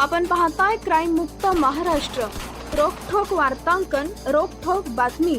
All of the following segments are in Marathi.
आपण पाहताय क्राईम मुक्त महाराष्ट्र. रोखोक वार्तांकन रोखोक बातमी.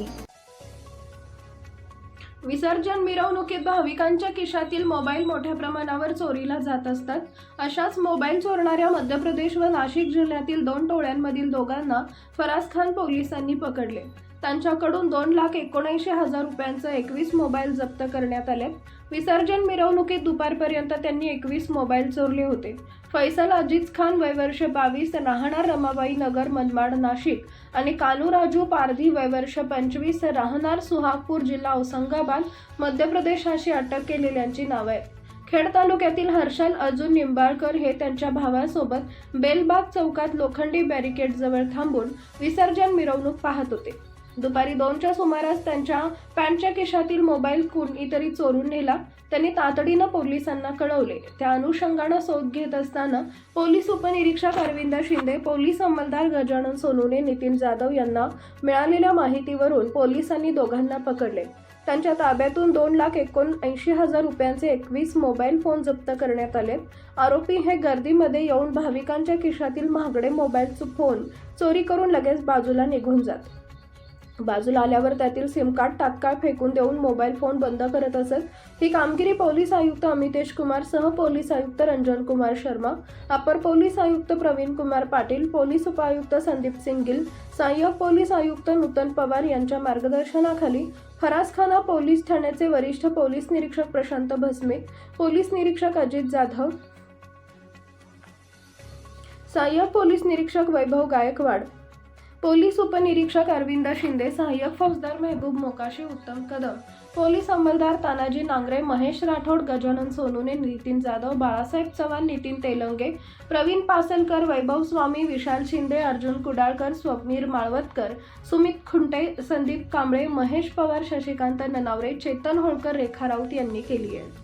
विसर्जन मिरवणुकीत भाविकांच्या खिशातील मोबाईल मोठ्या प्रमाणावर चोरीला जात असतात. अशाच मोबाईल चोरणाऱ्या मध्य प्रदेश व नाशिक जिल्ह्यातील दोन टोळ्यांमधील दोघांना फराज खान पोलिसांनी पकडले. त्यांच्याकडून दोन लाख एकोणऐंशी हजार रुपयांचं एकवीस मोबाईल जप्त करण्यात आले. विसर्जन मिरवणुकीत दुपारपर्यंत त्यांनी एकवीस मोबाईल चोरले होते. फैसल अजिज खान वयवर्ष बावीस राहणार रमाबाई नगर मनमाड नाशिक आणि कानूराजू पारधी वयवर्ष पंचवीस राहणार सुहागपूर जिल्हा औरंगाबाद मध्य प्रदेश अशी अटक केलेल्यांची नावं. आहेत खेड तालुक्यातील हर्षल अजून निंबाळकर हे त्यांच्या भावासोबत बेलबाग चौकात लोखंडी बॅरिकेडजवळ थांबून विसर्जन मिरवणूक पाहत होते. दुपारी दोनच्या सुमारास त्यांच्या पॅन्टच्या खिशातील मोबाईल कुणीतरी चोरून नेला. त्यांनी तातडीनं पोलिसांना कळवले. त्या अनुषंगानं शोध घेत असताना पोलीस उपनिरीक्षक अरविंद शिंदे पोलीस अंमलदार गजानन सोनूने नितीन जाधव यांना मिळालेल्या माहितीवरून पोलिसांनी दोघांना पकडले. त्यांच्या ताब्यातून दोन लाख एकोणऐंशी हजार रुपयांचे एकवीस मोबाईल फोन जप्त करण्यात आले. आरोपी हे गर्दीमध्ये येऊन भाविकांच्या खिशातील महागडे मोबाईल फोन चोरी करून लगेच बाजूला निघून जात. बाजूला आल्यावर त्यातील सिमकार्ड तात्काळ फेकून देऊन मोबाईल फोन बंद करत असत. ही कामगिरी पोलीस आयुक्त अमितेश कुमार सह पोलीस आयुक्त रंजन कुमार शर्मा अपर पोलीस आयुक्त प्रवीण कुमार पाटील पोलीस उपायुक्त संदीप सिंग गिल सहाय्यक पोलीस आयुक्त नूतन पवार यांच्या मार्गदर्शनाखाली फरासखाना पोलीस ठाण्याचे वरिष्ठ पोलीस निरीक्षक प्रशांत भस्मे पोलीस निरीक्षक अजित जाधव सहाय्यक पोलीस निरीक्षक वैभव गायकवाड पोलीस उपनिरीक्षक अरविंद शिंदे सहाय्यक फौजदार मेहबूब मोकाशी उत्तम कदम पोलीस अंमलदार तानाजी नांगरे महेश राठोड गजानन सोनूने नितीन जाधव बाळासाहेब चव्हाण नितीन तेलंगे प्रवीण पासलकर वैभव स्वामी विशाल शिंदे अर्जुन कुडाळकर स्वप्नीर माळवतकर सुमित खुंटे संदीप कांबळे महेश पवार शशिकांत ननावरे चेतन होळकर रेखा राऊत यांनी केली आहे.